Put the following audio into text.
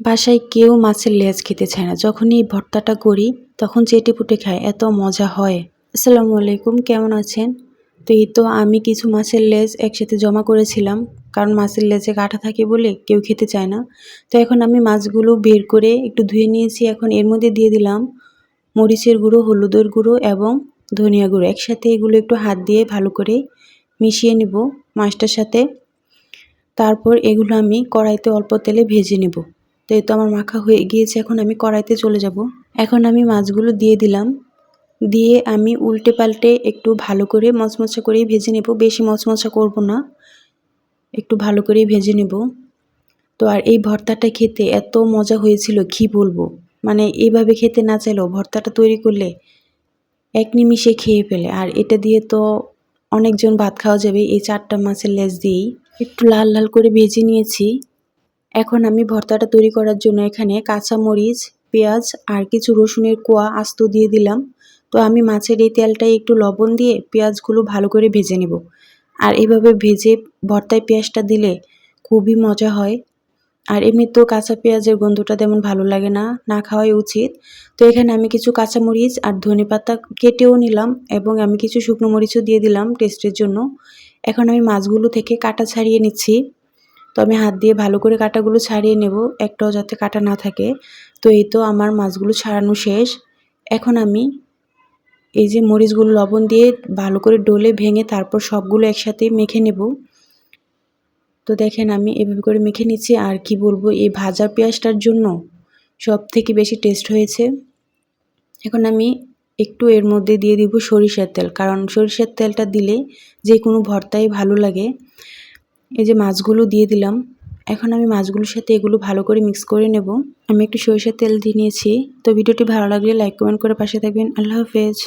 বাসায় কেউ মাছের লেজ খেতে চায় না। যখনই ভর্তাটা করি, তখন চেটে পুটে খায়। এত মজা হয়। আসসালামু আলাইকুম, কেমন আছেন? তো এই তো আমি কিছু মাছের লেজ একসাথে জমা করেছিলাম। কারণ মাছের লেজে কাটা থাকে বলে কেউ খেতে চায় না। তো এখন আমি মাছগুলো বের করে একটু ধুয়ে নিয়েছি। এখন এর মধ্যে দিয়ে দিলাম মরিচের গুঁড়ো, হলুদের গুঁড়ো এবং ধনিয়া গুঁড়ো। একসাথে এগুলো একটু হাত দিয়ে ভালো করে মিশিয়ে নেব মাছটার সাথে। তারপর এগুলো আমি কড়াইতে অল্প তেলে ভেজে নেব। তো এই তো আমার মাখা হয়ে গিয়েছে, এখন আমি কড়াইতে চলে যাব। এখন আমি মাছগুলো দিয়ে দিলাম। দিয়ে আমি উল্টে পাল্টে একটু ভালো করে মচমচা করেই ভেজে নেব। বেশি মচমচা করব না, একটু ভালো করেই ভেজে নেব। তো আর এই ভর্তাটা খেতে এত মজা হয়েছিল, কি বলব? মানে এইভাবে খেতে না চাইলেও ভর্তাটা তৈরি করলে এক নিমিষে খেয়ে ফেলে। আর এটা দিয়ে তো অনেকজন ভাত খাওয়া যাবে এই চারটা মাছের লেজ দিয়েই। একটু লাল লাল করে ভেজে নিয়েছি। এখন আমি ভর্তাটা তৈরি করার জন্য এখানে কাঁচা মরিচ পেঁয়াজ আর কিছু রসুনের কোয়া আস্ত দিয়ে দিলাম। তো আমি মাছের এই তেলটাই একটু লবণ দিয়ে পেঁয়াজগুলো ভালো করে ভেজে নেব। আর এভাবে ভেজে ভর্তায় পেঁয়াজটা দিলে খুবই মজা হয়। আর এমনি তো কাঁচা পেঁয়াজের গন্ধটা তেমন ভালো লাগে না না খাওয়াই উচিত। তো এখানে আমি কিছু কাঁচা মরিচ আর ধনে পাতা কেটেও নিলাম এবং আমি কিছু শুকনো মরিচও দিয়ে দিলাম টেস্টের জন্য। এখন আমি মাছগুলো থেকে কাটা ছাড়িয়ে নিচ্ছি। তো আমি হাত দিয়ে ভালো করে কাটাগুলো ছাড়িয়ে নেব, একটাও যাতে কাটা না থাকে। তো এই তো আমার মাছগুলো ছাড়ানো শেষ। এখন আমি এই যে মরিচগুলো, লবণ দিয়ে ভালো করে ডলে ভেঙে তারপর সবগুলো একসাথে মেখে নেব। তো দেখেন আমি এভাবে করে মেখে নিচ্ছি, আর কি বলব, এই ভাজা পেঁয়াজটার জন্য সব থেকে বেশি টেস্ট হয়েছে। এখন আমি একটু এর মধ্যে দিয়ে দিব সরিষার তেল, কারণ সরিষার তেলটা দিলে যে কোনো ভর্তাই ভালো লাগে। এই যে মাছগুলো দিয়ে দিলাম। এখন আমি মাছগুলোর সাথে এগুলো ভালো করে মিক্স করে নেব। আমি একটু সরিষার তেল দিয়ে নিয়েছি। তো ভিডিওটি ভালো লাগলে লাইক কমেন্ট করে পাশে থাকবেন। আল্লাহ হাফেজ।